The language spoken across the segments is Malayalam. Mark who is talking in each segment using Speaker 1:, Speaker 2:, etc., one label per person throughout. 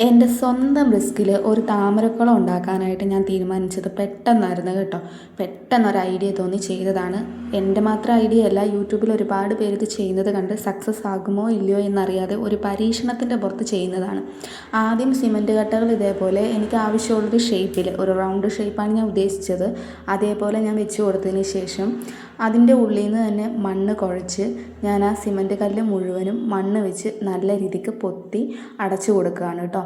Speaker 1: എന്റെ സ്വന്തം റിസ്കിൽ ഒരു താമരക്കുളം ഉണ്ടാക്കാനായിട്ട് ഞാൻ തീരുമാനിച്ചത് പെട്ടെന്നായിരുന്നു കേട്ടോ. പെട്ടെന്നൊരു ഐഡിയ തോന്നി ചെയ്തതാണ്. എന്റെ മാത്രം ഐഡിയ അല്ല യൂട്യൂബിൽ ഒരുപാട് പേര് ഇത് ചെയ്യുന്നത് കണ്ട് സക്സസ് ആകുമോ ഇല്ലയോ എന്നറിയാതെ ഒരു പരീക്ഷണത്തിന്റെ പുറത്ത് ചെയ്യുന്നതാണ്. ആദ്യം സിമന്റ് കട്ടകൾ ഇതേപോലെ എനിക്ക് ആവശ്യമുള്ളൊരു ഷേപ്പിൽ ഒരു റൗണ്ട് ഷേപ്പാണ് ഞാൻ ഉദ്ദേശിച്ചത്. അതേപോലെ ഞാൻ വെച്ച് കൊടുത്തതിന് ശേഷം അതിന്റെ ഉള്ളിൽ നിന്ന് തന്നെ മണ്ണ് കുഴച്ച് ഞാൻ ആ സിമന്റ് കല്ല് മുഴുവനും മണ്ണ് വെച്ച് നല്ല രീതിക്ക് പൊത്തി അടച്ചു കൊടുക്കുകയാണ് കേട്ടോ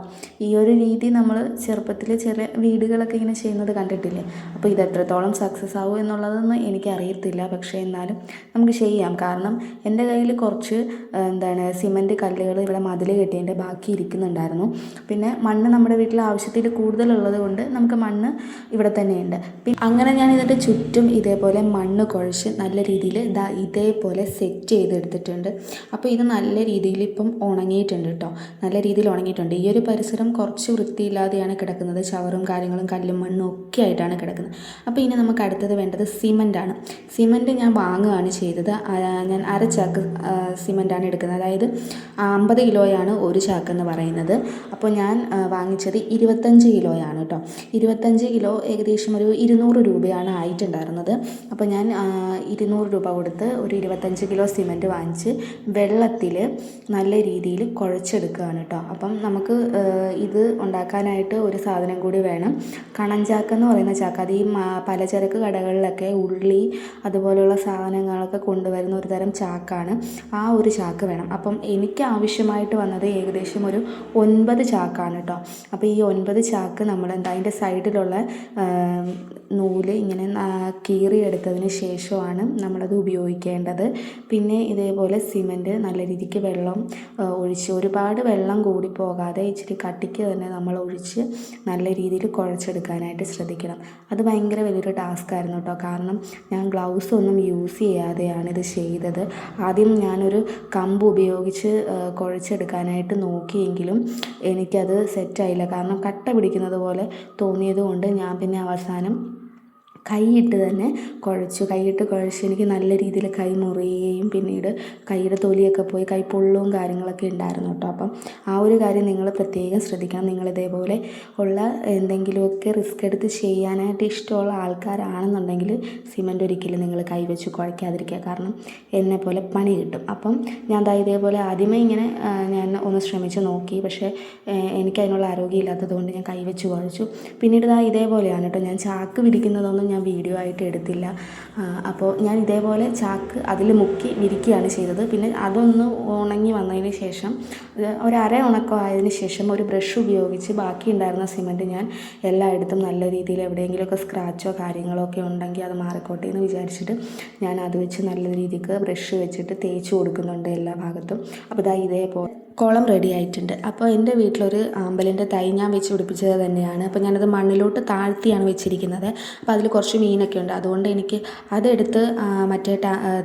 Speaker 1: ഈ ഒരു രീതി നമ്മൾ ചെറുപ്പത്തിൽ ചെറിയ വീടുകളൊക്കെ ഇങ്ങനെ ചെയ്യുന്നത് കണ്ടിട്ടില്ലേ? അപ്പോൾ ഇത് എത്രത്തോളം സക്സസ് ആവും എന്നുള്ളതൊന്നും എനിക്കറിയത്തില്ല. പക്ഷേ എന്നാലും നമുക്ക് ചെയ്യാം. കാരണം എന്റെ കയ്യിൽ കുറച്ച് എന്താണ് സിമന്റ് കല്ലുകൾ ഇവിടെ മതിൽ കെട്ടിയതിന്റെ ബാക്കി ഇരിക്കുന്നുണ്ടായിരുന്നു. പിന്നെ മണ്ണ് നമ്മുടെ വീട്ടിൽ ആവശ്യത്തിൽ കൂടുതലുള്ളത് കൊണ്ട് നമുക്ക് മണ്ണ് ഇവിടെ തന്നെയുണ്ട്. പിന്നെ അങ്ങനെ ഞാൻ ഇതിന്റെ ചുറ്റും ഇതേപോലെ മണ്ണ് കുഴച്ച് നല്ല രീതിയിൽ ഇതാ ഇതേപോലെ സെറ്റ് ചെയ്തെടുത്തിട്ടുണ്ട്. അപ്പോൾ ഇത് നല്ല രീതിയിൽ ഇപ്പം ഉണങ്ങിയിട്ടുണ്ട് കേട്ടോ. നല്ല രീതിയിൽ ഉണങ്ങിയിട്ടുണ്ട്. ഈ ഒരു പരിസരം കുറച്ച് വൃത്തിയില്ലാതെയാണ് കിടക്കുന്നത്. ചവറും കാര്യങ്ങളും കല്ലും മണ്ണും ഒക്കെ ആയിട്ടാണ് കിടക്കുന്നത്. അപ്പോൾ ഇനി നമുക്ക് അടുത്തത് വേണ്ടത് സിമന്റാണ് സിമന്റ് ഞാൻ വാങ്ങുകയാണ് ചെയ്തത്. ഞാൻ അര ചാക്ക് സിമന്റാണ് എടുക്കുന്നത്. അതായത് അമ്പത് കിലോയാണ് ഒരു ചാക്ക് എന്ന് പറയുന്നത്. അപ്പോൾ ഞാൻ വാങ്ങിച്ചത് ഇരുപത്തഞ്ച് കിലോയാണ് കേട്ടോ. ഇരുപത്തഞ്ച് കിലോ ഏകദേശം ഒരു ഇരുന്നൂറ് രൂപയാണ് ആയിട്ടുണ്ടായിരുന്നത്. അപ്പോൾ ഞാൻ ഇരുന്നൂറ് രൂപ കൊടുത്ത് ഒരു ഇരുപത്തഞ്ച് കിലോ സിമന്റ് വാങ്ങിച്ച് വെള്ളത്തിൽ നല്ല രീതിയിൽ കുഴച്ചെടുക്കുകയാണ് കേട്ടോ. അപ്പം നമുക്ക് ഇത് ഉണ്ടാക്കാനായിട്ട് ഒരു സാധനം കൂടി വേണം. കണഞ്ചാക്ക് എന്ന് പറയുന്ന ചാക്ക്. അത് ഈ പലചരക്ക് കടകളിലൊക്കെ ഉള്ളി അതുപോലെയുള്ള സാധനങ്ങളൊക്കെ കൊണ്ടുവരുന്ന ഒരു തരം ചാക്കാണ്. ആ ഒരു ചാക്ക് വേണം. അപ്പം എനിക്ക് ആവശ്യമായിട്ട് വന്നത് ഏകദേശം ഒരു ഒൻപത് ചാക്കാണ് കേട്ടോ. അപ്പോൾ ഈ ഒൻപത് ചാക്ക് നമ്മൾ എന്താ അതിന്റെ സൈഡിലുള്ള നൂൽ ഇങ്ങനെ കീറിയെടുത്തതിന് ശേഷമാണ് നമ്മളത് ഉപയോഗിക്കേണ്ടത്. പിന്നെ ഇതേപോലെ സിമന്റ് നല്ല രീതിക്ക് വെള്ളം ഒഴിച്ച് ഒരുപാട് വെള്ളം കൂടി പോകാതെ ഇച്ചിരി കട്ടിക്ക് തന്നെ നമ്മൾ ഒഴിച്ച് നല്ല രീതിയിൽ കുഴച്ചെടുക്കാനായിട്ട് ശ്രദ്ധിക്കണം. അത് ഭയങ്കര വലിയൊരു ടാസ്ക് ആയിരുന്നു കേട്ടോ. കാരണം ഞാൻ ഗ്ലൗസ് ഒന്നും യൂസ് ചെയ്യാതെയാണ് ഇത് ചെയ്തത്. ആദ്യം ഞാനൊരു കമ്പ് ഉപയോഗിച്ച് കുഴച്ചെടുക്കാനായിട്ട് നോക്കിയെങ്കിലും എനിക്കത് സെറ്റായില്ല കാരണം കട്ട പിടിക്കുന്നത് പോലെ തോന്നിയത് കൊണ്ട് ഞാൻ പിന്നെ അവസാനം കൈയിട്ട് തന്നെ കുഴച്ചു. കൈയിട്ട് കുഴച്ച് എനിക്ക് നല്ല രീതിയിൽ കൈ മുറിയുകയും പിന്നീട് കൈയുടെ തൊലിയൊക്കെ പോയി കൈ പൊള്ളവും കാര്യങ്ങളൊക്കെ ഉണ്ടായിരുന്നു കേട്ടോ. അപ്പം ആ ഒരു കാര്യം നിങ്ങൾ പ്രത്യേകം ശ്രദ്ധിക്കണം. നിങ്ങൾ ഇതേപോലെ ഉള്ള എന്തെങ്കിലുമൊക്കെ റിസ്ക് എടുത്ത് ചെയ്യാനായിട്ട് ഇഷ്ടമുള്ള ആൾക്കാരാണെന്നുണ്ടെങ്കിൽ സിമന്റ് ഒരിക്കലും നിങ്ങൾ കൈവച്ച് കുഴയ്ക്കാതിരിക്കുക. കാരണം എന്നെ പോലെ പണി കിട്ടും. അപ്പം ഞാൻ ദാ ഇതേപോലെ ആദ്യമേ ഇങ്ങനെ ഞാൻ ഒന്ന് ശ്രമിച്ച് നോക്കി. പക്ഷേ എനിക്ക് അതിനുള്ള ആരോഗ്യം ഇല്ലാത്തത് കൊണ്ട് ഞാൻ കൈവച്ച് കുഴച്ചു. പിന്നീട് ദാ ഇതേപോലെയാണ് കേട്ടോ. ഞാൻ ചാക്ക് വിരിക്കുന്നതൊന്നും ഞാൻ വീഡിയോ ആയിട്ട് എടുത്തില്ല. അപ്പോൾ ഞാൻ ഇതേപോലെ ചാക്ക് അതിൽ മുക്കി വിരിക്കുകയാണ് ചെയ്തത്. പിന്നെ അതൊന്ന് ഉണങ്ങി വന്നതിന് ശേഷം ഒരു അര ഉണക്കം ആയതിനു ശേഷം ഒരു ബ്രഷ് ഉപയോഗിച്ച് ബാക്കി ഉണ്ടായിരുന്ന സിമന്റ് ഞാൻ എല്ലായിടത്തും നല്ല രീതിയിൽ എവിടെയെങ്കിലുമൊക്കെ സ്ക്രാച്ചോ കാര്യങ്ങളോ ഒക്കെ ഉണ്ടെങ്കിൽ അത് മാറിക്കോട്ടെ എന്ന് വിചാരിച്ചിട്ട് ഞാൻ അത് വെച്ച് നല്ല രീതിക്ക് ബ്രഷ് വെച്ചിട്ട് തേച്ച് കൊടുക്കുന്നുണ്ട് എല്ലാ ഭാഗത്തും. അപ്പോൾ ഇതാ ഇതേപോലെ കുളം റെഡി ആയിട്ടുണ്ട്. അപ്പോൾ എന്റെ വീട്ടിലൊരു ആമ്പലിന്റെ തൈ ഞാൻ വെച്ച് പിടിപ്പിച്ചത് തന്നെയാണ്. അപ്പോൾ ഞാനത് മണ്ണിലോട്ട് താഴ്ത്തിയാണ് വെച്ചിരിക്കുന്നത്. അപ്പോൾ അതിൽ കുറച്ച് മീനൊക്കെ ഉണ്ട്. അതുകൊണ്ട് എനിക്ക് അതെടുത്ത് മറ്റേ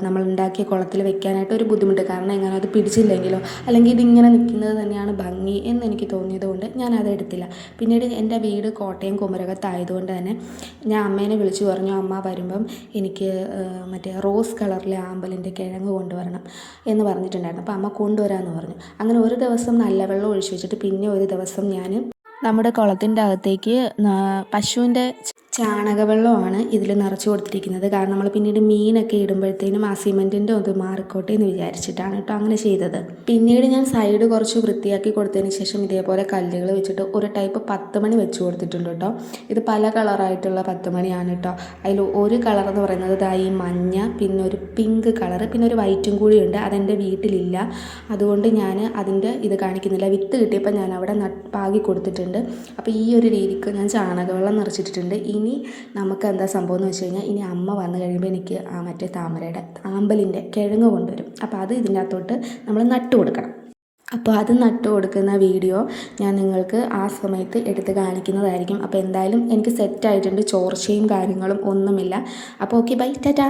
Speaker 1: നമ്മൾ ഉണ്ടാക്കിയ കുളത്തിൽ വെക്കാനായിട്ട് ഒരു ബുദ്ധിമുട്ട്. കാരണം എങ്ങനെ അത് പിടിച്ചില്ലെങ്കിലോ അല്ലെങ്കിൽ ഇതിങ്ങനെ നിൽക്കുന്നത് തന്നെയാണ് ഭംഗി എന്ന് എനിക്ക് തോന്നിയത് കൊണ്ട് ഞാൻ അതെടുത്തില്ല പിന്നീട് എന്റെ വീട് കോട്ടയം കുമരകത്തായതുകൊണ്ട് തന്നെ ഞാൻ അമ്മേനെ വിളിച്ചു പറഞ്ഞു അമ്മ വരുമ്പം എനിക്ക് മറ്റേ റോസ് കളറിലെ ആമ്പലിന്റെ കിഴങ്ങ് കൊണ്ടുവരണം എന്ന് പറഞ്ഞിട്ടുണ്ടായിരുന്നു. അപ്പോൾ അമ്മ കൊണ്ടുവരാമെന്ന് പറഞ്ഞു. അങ്ങനെ ഒരു ദിവസം നല്ല വെള്ളം ഒഴിച്ചു വെച്ചിട്ട് പിന്നെ ഒരു ദിവസം ഞാൻ നമ്മുടെ കുളത്തിന്റെ അകത്തേക്ക് പശുവിന്റെ ചാണകവെള്ളമാണ് ഇതിൽ നിറച്ച് കൊടുത്തിരിക്കുന്നത്. കാരണം നമ്മൾ പിന്നീട് മീനൊക്കെ ഇടുമ്പോഴത്തേനും ആ സിമെന്റിന്റെ ഒന്ന് മാറിക്കോട്ടെ എന്ന് വിചാരിച്ചിട്ടാണ് കേട്ടോ അങ്ങനെ ചെയ്തത്. പിന്നീട് ഞാൻ സൈഡ് കുറച്ച് വൃത്തിയാക്കി കൊടുത്തതിന് ശേഷം ഇതേപോലെ കല്ലുകൾ വെച്ചിട്ട് ഒരു ടൈപ്പ് പത്ത് മണി വെച്ച് കൊടുത്തിട്ടുണ്ട് കേട്ടോ. ഇത് പല കളറായിട്ടുള്ള പത്ത് മണിയാണ് കേട്ടോ. അതിൽ ഒരു കളർ എന്ന് പറയുന്നത് ഇതാ ഈ മഞ്ഞ പിന്നെ ഒരു പിങ്ക് കളർ പിന്നെ ഒരു വൈറ്റും കൂടിയുണ്ട് അതെന്റെ വീട്ടിലില്ല. അതുകൊണ്ട് ഞാൻ അതിന്റെ ഇത് കാണിക്കുന്നില്ല. വിത്ത് കിട്ടിയപ്പോൾ ഞാൻ അവിടെ പാകി കൊടുത്തിട്ടുണ്ട്. അപ്പോൾ ഈ ഒരു രീതിക്ക് ഞാൻ ചാണകവെള്ളം നിറച്ചിട്ടുണ്ട് ഇനി ഇനി നമുക്ക് എന്താ സംഭവം എന്ന് വെച്ച് കഴിഞ്ഞാൽ ഇനി അമ്മ വന്നു കഴിയുമ്പോൾ എനിക്ക് ആ മറ്റേ താമരയുടെ ആമ്പലിന്റെ കിഴങ്ങ് കൊണ്ടുവരും. അപ്പോൾ അത് ഇതിന്റെ അകത്തോട്ട് നമ്മൾ നട്ടു കൊടുക്കണം. അപ്പോൾ അത് നട്ടു കൊടുക്കുന്ന വീഡിയോ ഞാൻ നിങ്ങൾക്ക് ആ സമയത്ത് എടുത്ത് കാണിക്കുന്നതായിരിക്കും. അപ്പോൾ എന്തായാലും എനിക്ക് സെറ്റായിട്ടുണ്ട് ചോർച്ചയും കാര്യങ്ങളും ഒന്നുമില്ല. അപ്പോൾ ഓക്കെ ബൈ ടാറ്റാ